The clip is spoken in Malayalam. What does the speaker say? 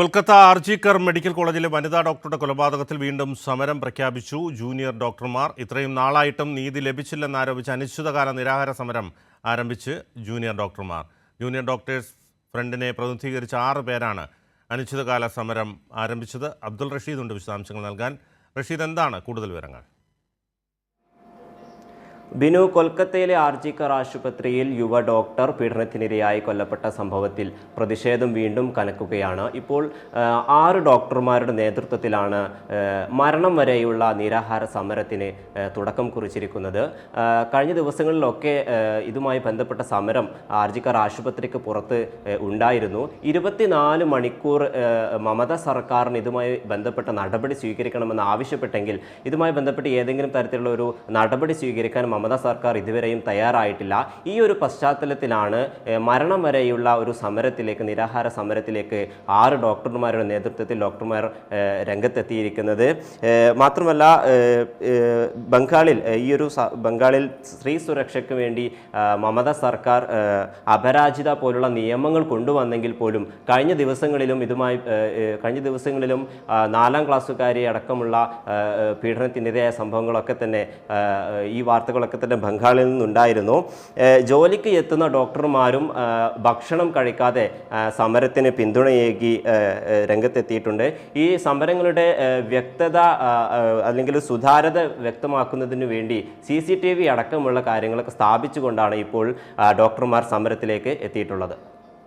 കൊൽക്കത്ത ആർജിക്കർ മെഡിക്കൽ കോളേജിലെ വനിതാ ഡോക്ടറുടെ കൊലപാതകത്തിൽ വീണ്ടും സമരം പ്രഖ്യാപിച്ചു. ജൂനിയർ ഡോക്ടർമാർ ഇത്രയും നാളായിട്ടും നീതി ലഭിച്ചില്ലെന്നാരോപിച്ച് അനിശ്ചിതകാല നിരാഹാര സമരം ആരംഭിച്ച് ജൂനിയർ ഡോക്ടർമാർ. ജൂനിയർ ഡോക്ടേഴ്സ് ഫ്രണ്ടിനെ പ്രതിനിധീകരിച്ച ആറ് പേരാണ് അനിശ്ചിതകാല സമരം ആരംഭിച്ചത്. അബ്ദുൾ റഷീദ് ഉണ്ട് വിശദാംശങ്ങൾ നൽകാൻ. റഷീദ് എന്താണ് കൂടുതൽ വിവരങ്ങൾ? ബിനു കൊൽക്കത്തയിലെ ആർജിക്കർ ആശുപത്രിയിൽ യുവ ഡോക്ടർ പീഡനത്തിനിരയായി കൊല്ലപ്പെട്ട സംഭവത്തിൽ പ്രതിഷേധം വീണ്ടും കനക്കുകയാണ്. ഇപ്പോൾ ആറ് ഡോക്ടർമാരുടെ നേതൃത്വത്തിലാണ് മരണം വരെയുള്ള നിരാഹാര സമരത്തിന് തുടക്കം കുറിച്ചിരിക്കുന്നത്. കഴിഞ്ഞ ദിവസങ്ങളിലൊക്കെ ഇതുമായി ബന്ധപ്പെട്ട സമരം ആർജിക്കർ ആശുപത്രിക്ക് പുറത്ത് ഉണ്ടായിരുന്നു. ഇരുപത്തിനാല് മണിക്കൂർ മമത സർക്കാരിന് ഇതുമായി ബന്ധപ്പെട്ട നടപടി സ്വീകരിക്കണമെന്ന് ആവശ്യപ്പെട്ടെങ്കിൽ ഇതുമായി ബന്ധപ്പെട്ട് ഏതെങ്കിലും തരത്തിലുള്ള ഒരു നടപടി സ്വീകരിക്കാൻ മമത സർക്കാർ ഇതുവരെയും തയ്യാറായിട്ടില്ല. ഈ ഒരു പശ്ചാത്തലത്തിലാണ് മരണം വരെയുള്ള ഒരു സമരത്തിലേക്ക് നിരാഹാര സമരത്തിലേക്ക് ആറ് ഡോക്ടർമാരുടെ നേതൃത്വത്തിൽ ഡോക്ടർമാർ രംഗത്തെത്തിയിരിക്കുന്നത്. മാത്രമല്ല ബംഗാളിൽ ഈ ഒരു ബംഗാളിൽ സ്ത്രീ സുരക്ഷയ്ക്ക് വേണ്ടി മമത സർക്കാർ അപരാജിത പോലുള്ള നിയമങ്ങൾ കൊണ്ടുവന്നെങ്കിൽ പോലും കഴിഞ്ഞ ദിവസങ്ങളിലും ഇതുമായി കഴിഞ്ഞ ദിവസങ്ങളിലും നാലാം ക്ലാസ്സുകാരി അടക്കമുള്ള പീഡനത്തിനിരയായ സംഭവങ്ങളൊക്കെ തന്നെ ഈ വാർത്തകളൊക്കെ തന്നെ ബംഗാളിൽ നിന്നുണ്ടായിരുന്നു. ജോലിക്ക് എത്തുന്ന ഡോക്ടർമാരും ഭക്ഷണം കഴിക്കാതെ സമരത്തിന് പിന്തുണയേകി രംഗത്തെത്തിയിട്ടുണ്ട്. ഈ സമരങ്ങളുടെ വ്യക്തത അല്ലെങ്കിൽ സുതാര്യത വ്യക്തമാക്കുന്നതിന് വേണ്ടി സി സി ടി വി അടക്കമുള്ള കാര്യങ്ങളൊക്കെ സ്ഥാപിച്ചുകൊണ്ടാണ് ഇപ്പോൾ ഡോക്ടർമാർ സമരത്തിലേക്ക് എത്തിയിട്ടുള്ളത്.